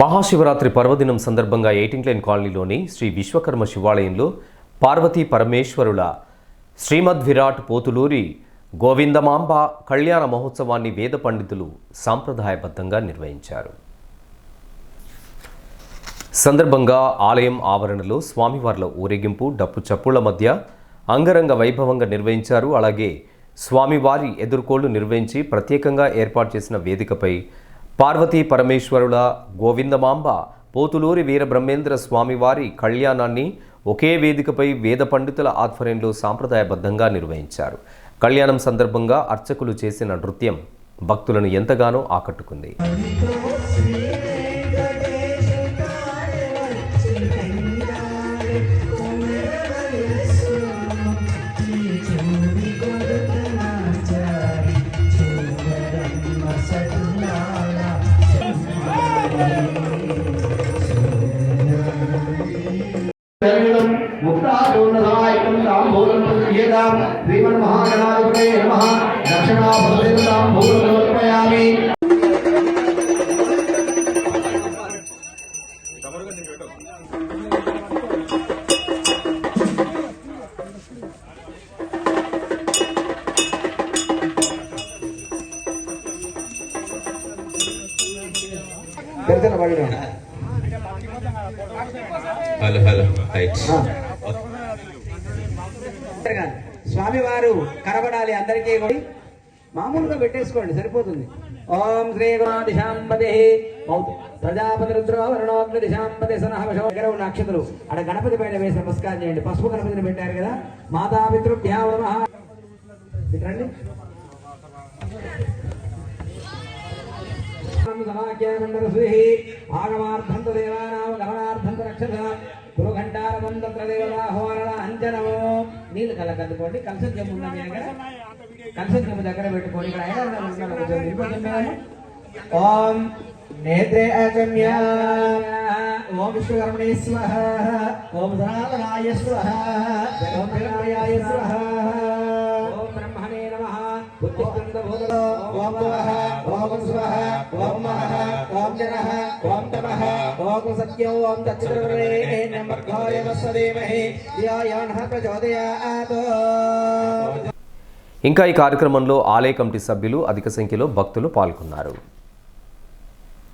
మహాశివరాత్రి పర్వదినం సందర్భంగా ఎయిటింగ్ లైన్ కాలనీలోని శ్రీ విశ్వకర్మ శివాలయంలో పార్వతీ పరమేశ్వరుల శ్రీమద్ విరాట్ పోతులూరి గోవిందమాంబ కళ్యాణ మహోత్సవాన్ని వేద పండితులు సాంప్రదాయబద్ధంగా నిర్వహించారు. సందర్భంగా ఆలయం ఆవరణలో స్వామివార్ల ఊరేగింపు డప్పు చప్పుళ్ళ మధ్య అంగరంగ వైభవంగా నిర్వహించారు. అలాగే స్వామివారి ఎదుర్కోళ్ళు నిర్వహించి ప్రత్యేకంగా ఏర్పాటు చేసిన వేదికపై పార్వతీ పరమేశ్వరుల గోవిందమాంబ పోతులూరి వీరబ్రహ్మేంద్ర స్వామివారి కళ్యాణాన్ని ఒకే వేదికపై వేద పండితుల ఆధ్వర్యంలో సాంప్రదాయబద్ధంగా నిర్వహించారు. కళ్యాణం సందర్భంగా అర్చకులు చేసిన నృత్యం భక్తులను ఎంతగానో ఆకట్టుకుంది. தருணம் முக்தாபூர்ணதாயகம் தாம் பூரம் பிரதியதாம் ஸ்ரீமன் மகாகணாதிபதே நம. தட்சிணாபதே தாம் பூரம் சமர்ப்பயாமி தெரிஞ்ச హలో హలో. స్వామివారు కనబడాలి అందరికీ మామూలుగా పెట్టేసుకోండి సరిపోతుంది. ఓం శ్రీ గుణాదిశాంపదే ప్రజాపతి రుద్రవరుణోగ్ని దిశాంపతి దిశాంపదే సనహ దగ్గర ఉన్న అక్షతలు అక్కడ గణపతి పైన వేసి నమస్కారం చేయండి. పసుపు గణపతిని పెట్టారు కదా. మాతాపితృభ్యా నమః. రండి. రండి ఆగమార్థంత దేవానామ గమనార్థంత రక్షత గురుఘంటారమం తత్ర దేవతాహోరణ అంజనమో. నీళ్ళు కళ్ళ కద్దుకోండి కలసం జమ్ము ఉన్నది దగ్గర? కలసం జమ్ము దగ్గర పెట్టుకోండి ఇక్కడ కదా. ఓం నేత్రే అచమ్య ఓం విశ్వకర్మణే స్వహ. ఓం సనాతనాయ స్వహ. ఓం జగన్మయాయ స్వహ. ఓం బ్రహ్మణే నమః. బుద్ధిస్కంద భూతలో ఓం నమః. ఓం స్వహ ఓం మహ ఓం జన ఓం తమ ఓం సత్యం ఓం దక్షిణే నమః వసదేమహే ధ్యాయానః ప్రచోదయాత్ ఇంకా ఈ కార్యక్రమంలో ఆలయ కమిటీ సభ్యులు అధిక సంఖ్యలో భక్తులు పాల్గొన్నారు.